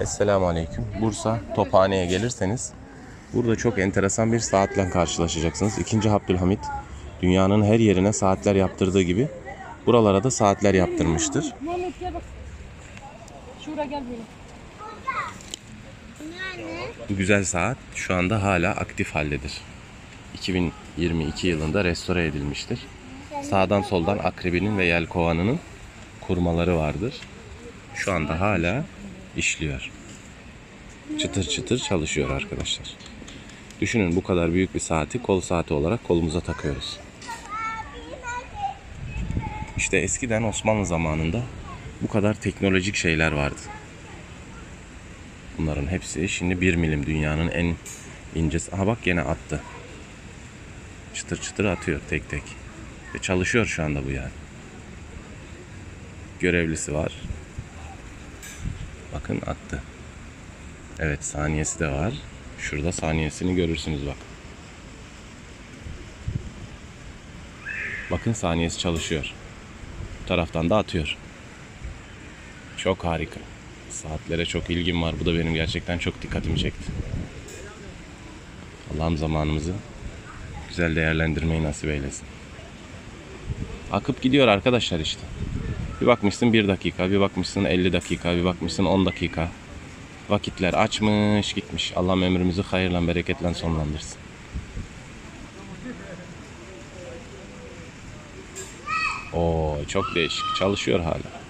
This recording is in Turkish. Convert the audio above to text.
Esselamu Aleyküm. Bursa Tophane'ye gelirseniz burada çok enteresan bir saatle karşılaşacaksınız. İkinci Abdülhamit dünyanın her yerine saatler yaptırdığı gibi buralara da saatler yaptırmıştır. Muhammed gel bak. Şura gel böyle. Bu güzel saat şu anda hala aktif haldedir. 2022 yılında restore edilmiştir. Sağdan soldan akrebinin ve yelkovanının kurmaları vardır. Şu anda hala işliyor. Çıtır çıtır çalışıyor arkadaşlar. Düşünün bu kadar büyük bir saati kol saati olarak kolumuza takıyoruz. İşte eskiden Osmanlı zamanında bu kadar teknolojik şeyler vardı. Bunların hepsi şimdi 1 milim dünyanın en incesi. Aha bak gene attı. Çıtır çıtır atıyor tek tek. Ve çalışıyor şu anda bu yani. Görevlisi var. Bakın attı. Evet saniyesi de var. Şurada saniyesini görürsünüz bak. Bakın saniyesi çalışıyor. Bu taraftan da atıyor. Çok harika. Saatlere çok ilgim var. Bu da benim gerçekten çok dikkatimi çekti. Allah'ım zamanımızı güzel değerlendirmeyi nasip eylesin. Akıp gidiyor arkadaşlar işte. Bir bakmışsın 1 dakika, bir bakmışsın 50 dakika, bir bakmışsın 10 dakika. Vakitler açmış gitmiş. Allah'ım ömrümüzü hayırla bereketle sonlandırsın. Oo çok değişik. Çalışıyor hala.